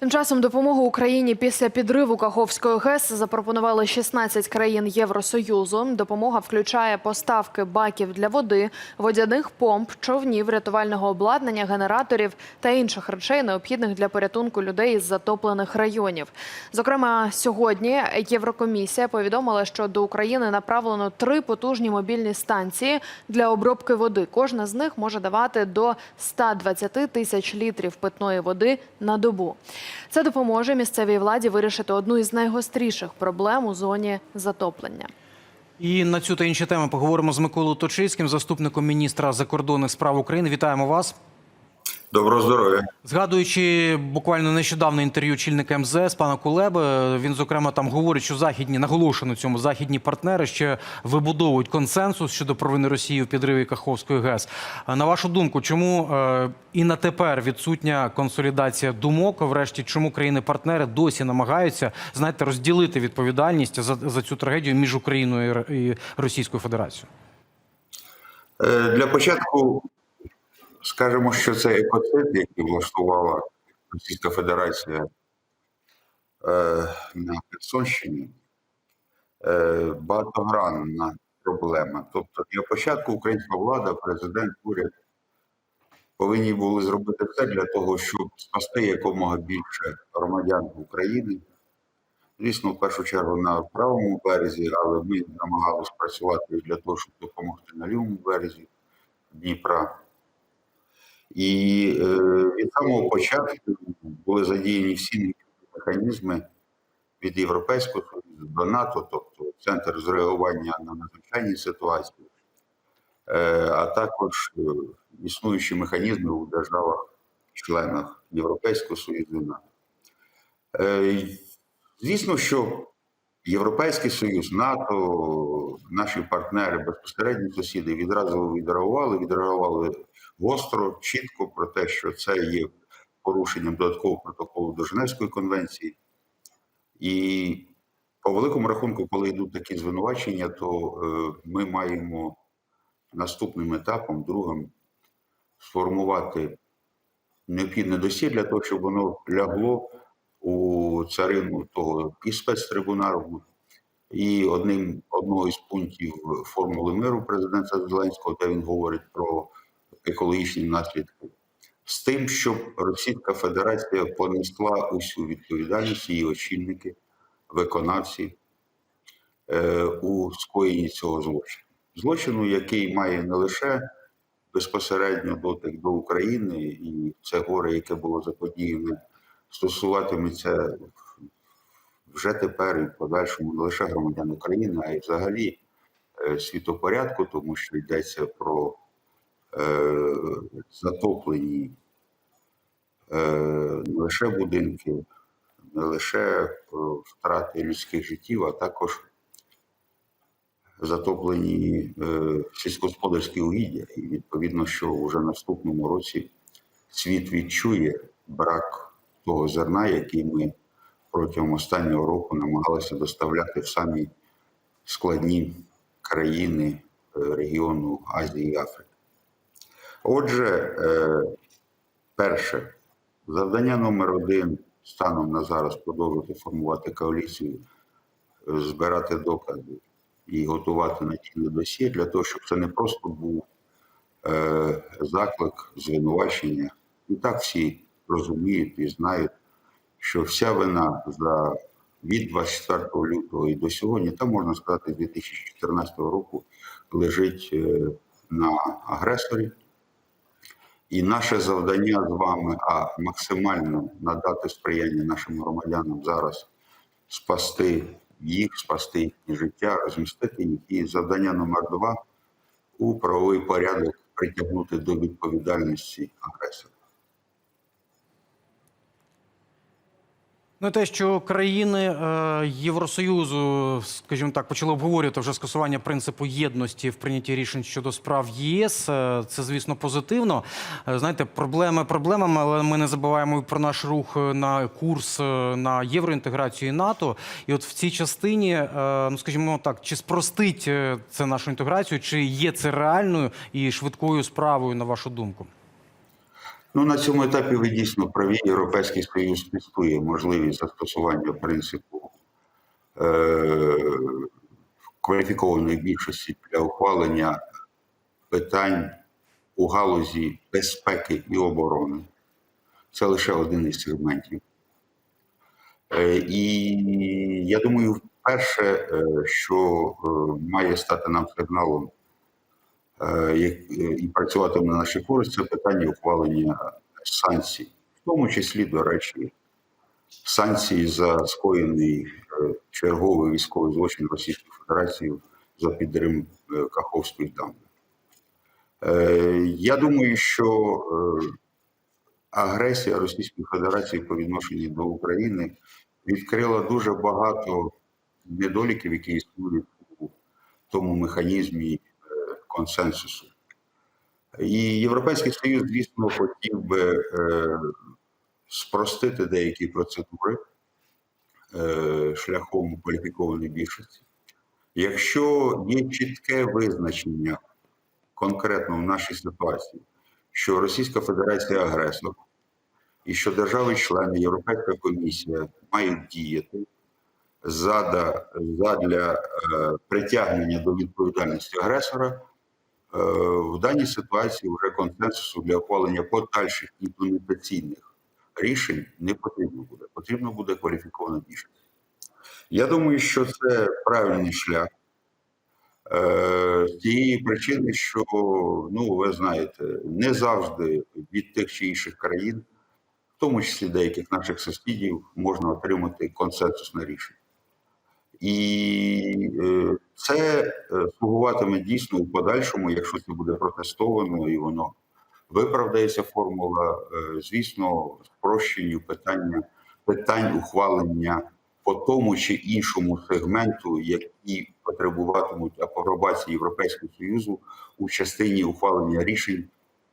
Тим часом допомогу Україні після підриву Каховської ГЕС запропонували 16 країн Євросоюзу. Допомога включає поставки баків для води, водяних помп, човнів, рятувального обладнання, генераторів та інших речей, необхідних для порятунку людей із затоплених районів. Зокрема, сьогодні Єврокомісія повідомила, що до України направлено три потужні мобільні станції для обробки води. Кожна з них може давати до 120 тисяч літрів питної води на добу. Це допоможе місцевій владі вирішити одну із найгостріших проблем у зоні затоплення. І на цю та інші теми поговоримо з Миколою Точицьким, заступником міністра закордонних справ України. Вітаємо вас. Доброго здоров'я. Згадуючи буквально нещодавно інтерв'ю чільника МЗС пана Кулеби, він зокрема там говорить, що західні наголошено цьому західні партнери ще вибудовують консенсус щодо провини Росії в підриві Каховської ГЕС. На вашу думку, чому е, і на тепер відсутня консолідація думок? Врешті, чому країни-партнери досі намагаються знаєте, розділити відповідальність за, за цю трагедію між Україною і Російською Федерацією? Е, Для початку скажемо, що це екоцид, який влаштувала Російська Федерація е, на Херсонщині, е, багатогранна проблема. Тобто, для початку українська влада, президент, уряд повинні були зробити все для того, щоб спасти якомога більше громадян України. Звісно, в першу чергу на правому березі, але ми намагалися працювати для того, щоб допомогти на лівому березі Дніпра. І е, від самого початку були задіяні всі механізми від Європейського Союзу до НАТО, тобто центр з реагування на надзвичайні ситуації, е, а також е, існуючі механізми у державах-членах Європейського Союзу НАТО. Звісно, що Європейський Союз, НАТО, наші партнери, безпосередні сусіди відразу відреагували, відреагували гостро, чітко про те, що це є порушенням додаткового протоколу до Женевської конвенції. І по великому рахунку, коли йдуть такі звинувачення, то е, ми маємо наступним етапом, другим, сформувати необхідне досі для того, щоб воно лягло у царину того і спецтрибуналу, і одним одного із пунктів формули миру президента Зеленського, де він говорить про екологічні наслідки, з тим, щоб Російська Федерація понесла усю відповідальність її очільники, виконавці е, у скоєнні цього злочину. Злочину, який має не лише безпосередньо дотик до України, і це горе, яке було заподіяне стосуватиметься вже тепер і в подальшому не лише громадян України, а й взагалі е, світопорядку, тому що йдеться про затоплені е, не лише будинки, не лише е, втрати людських життів, а також затоплені е, сільськогосподарські угіддя. І відповідно, що вже наступному році світ відчує брак того зерна, який ми протягом останнього року намагалися доставляти в самі складні країни е, регіону Азії і Африки. Отже, е, перше, завдання номер один станом на зараз продовжувати формувати коаліцію, е, збирати докази і готувати надійне досі для того, щоб це не просто був е, заклик, звинувачення. І так всі розуміють і знають, що вся вина за від 24 лютого і до сьогодні, та можна сказати, з 2014 року лежить на агресорі. І наше завдання з вами а максимально надати сприяння нашим громадянам зараз спасти їх, спасти їхнє життя, розмістити їх. І завдання номер два у правовий порядок притягнути до відповідальності агресора. Ну, те, що країни е, Євросоюзу, скажімо так, почали обговорювати вже скасування принципу єдності в прийнятті рішень щодо справ ЄС, е, це звісно позитивно. Е, знаєте, проблеми проблемами, але ми не забуваємо про наш рух на курс на євроінтеграцію і НАТО. І от в цій частині, ну скажімо так, чи спростить це нашу інтеграцію, чи є це реальною і швидкою справою, на вашу думку? Ну, на цьому етапі ви дійсно праві. Європейський Союз тестує можливість застосування принципу е- кваліфікованої більшості для ухвалення питань у галузі безпеки і оборони. Це лише один із сегментів. Е, І я думаю, вперше, е, що е, має стати нам сигналом і працювати на нашій користь, це питання ухвалення санкцій, в тому числі, до речі, санкції за скоєний е, черговий військовий злочин Російської Федерації за підрим е, Каховської дамби. Е, Я думаю, що е, агресія Російської Федерації по відношенню до України відкрила дуже багато недоліків, які існують у тому механізмі е, консенсусу. І Європейський Союз, звісно, хотів би е, спростити деякі процедури е, шляхом кваліфікованої більшості. Якщо є чітке визначення конкретно в нашій ситуації, що Російська Федерація агресор, і що держави-члени Європейська комісія мають діяти зада, задля е, притягнення до відповідальності агресора, в даній ситуації вже консенсусу для ухвалення подальших імплементаційних рішень не потрібно буде. Потрібно буде кваліфікована більшість. Я думаю, що це правильний шлях. Е, З тієї причини, що ну ви знаєте, не завжди від тих чи інших країн, в тому числі деяких наших сусідів, можна отримати консенсусне рішення. І е, це е, слугуватиме дійсно у подальшому, якщо це буде протестовано і воно виправдається формула, е, звісно, спрощенню питання питань ухвалення по тому чи іншому сегменту, які потребуватимуть апробації Європейського Союзу у частині ухвалення рішень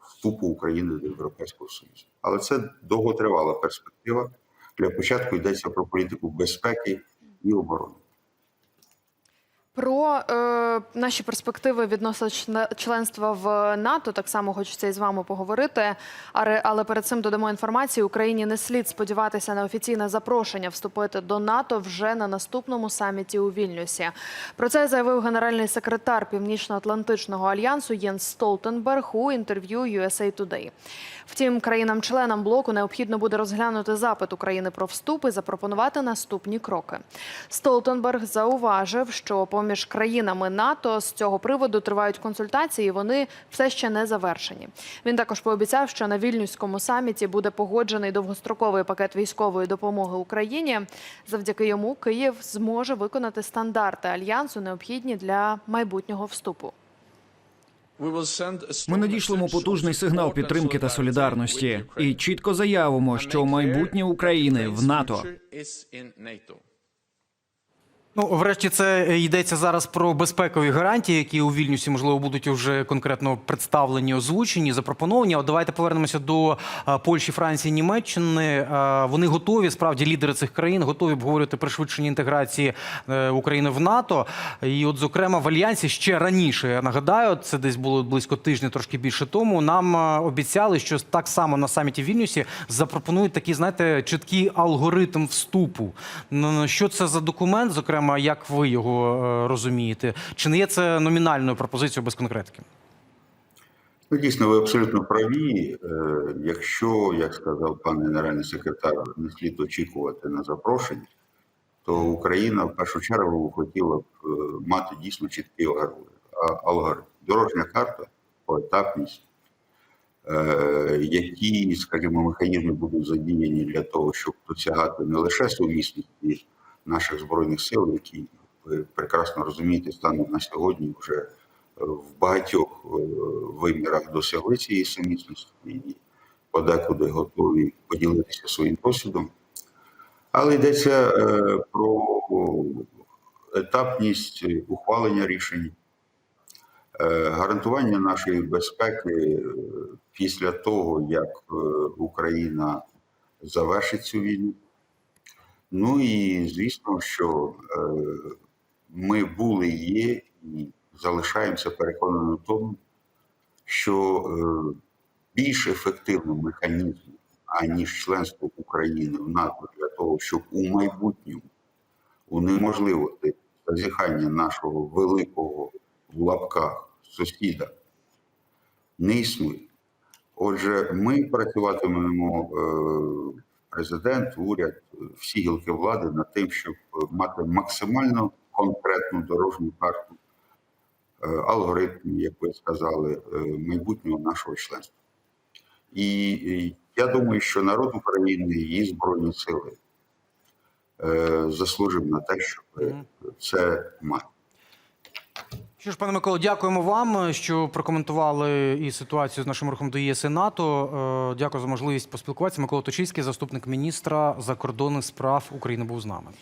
вступу України до Європейського Союзу. Але це довготривала перспектива. Для початку йдеться про політику безпеки і оборони. Про е, наші перспективи відносно членства в НАТО так само хочеться із вами поговорити. Але, перед цим додамо інформацію. Україні не слід сподіватися на офіційне запрошення вступити до НАТО вже на наступному саміті у Вільнюсі. Про це заявив генеральний секретар Північно-Атлантичного альянсу Єнс Столтенберг у інтерв'ю USA Today. Втім, країнам-членам блоку необхідно буде розглянути запит України про вступ і запропонувати наступні кроки. Столтенберг зауважив, що поміж країнами НАТО з цього приводу тривають консультації. і Вони все ще не завершені. Він також пообіцяв, що на вільнюському саміті буде погоджений довгостроковий пакет військової допомоги Україні. Завдяки йому Київ зможе виконати стандарти альянсу, необхідні для майбутнього вступу. Ми надішлемо потужний сигнал підтримки та солідарності і чітко заявимо, що майбутнє України в НАТО. Ну, врешті, це йдеться зараз про безпекові гарантії, які у Вільнюсі можливо будуть вже конкретно представлені, озвучені, запропоновані. От давайте повернемося до Польщі, Франції, Німеччини. Вони готові, справді лідери цих країн готові обговорювати пришвидшення інтеграції е, України в НАТО. І, от, зокрема, в альянсі ще раніше я нагадаю, це десь було близько тижня, трошки більше тому. Нам обіцяли, що так само на саміті в Вільнюсі запропонують такий, знаєте, чіткий алгоритм вступу. Ну, Що це за документ, зокрема, як ви його е, розумієте? Чи не є це номінальною пропозицією без конкретики? Ну, дійсно, ви абсолютно праві. Е, Якщо, як сказав пан генеральний секретар, не слід очікувати на запрошення, то Україна в першу чергу хотіла б е, мати дійсно чіткий алгоритм. Дорожня карта, поетапність, які, скажімо, механізми будуть задіяні для того, щоб досягати не лише сумісності наших збройних сил, які ви прекрасно розумієте, станом на сьогодні вже е, в багатьох е, вимірах досягли цієї сумісності і подекуди готові поділитися своїм досвідом. Але йдеться е, про етапність ухвалення рішень, гарантування нашої безпеки після того, як Україна завершить цю війну. Ну і звісно, що е, ми були, є і залишаємося переконаними в тому, що е, більш ефективним механізмом, аніж членство України в НАТО для того, щоб у майбутньому унеможливити зазіхання нашого великого в лапках сусіда, не існує. Отже, ми працюватимемо е, президент, уряд, всі гілки влади над тим, щоб е, мати максимально конкретну дорожню карту, е, алгоритм, як ви сказали, е, майбутнього нашого членства. І, я думаю, що народ України і її збройні сили заслужив на те, щоб це мати. Що ж, пане Миколо, дякуємо вам, що прокоментували і ситуацію з нашим рухом до ЄС і НАТО. Е, Дякую за можливість поспілкуватися. Микола Точильський, заступник міністра закордонних справ України, був з нами.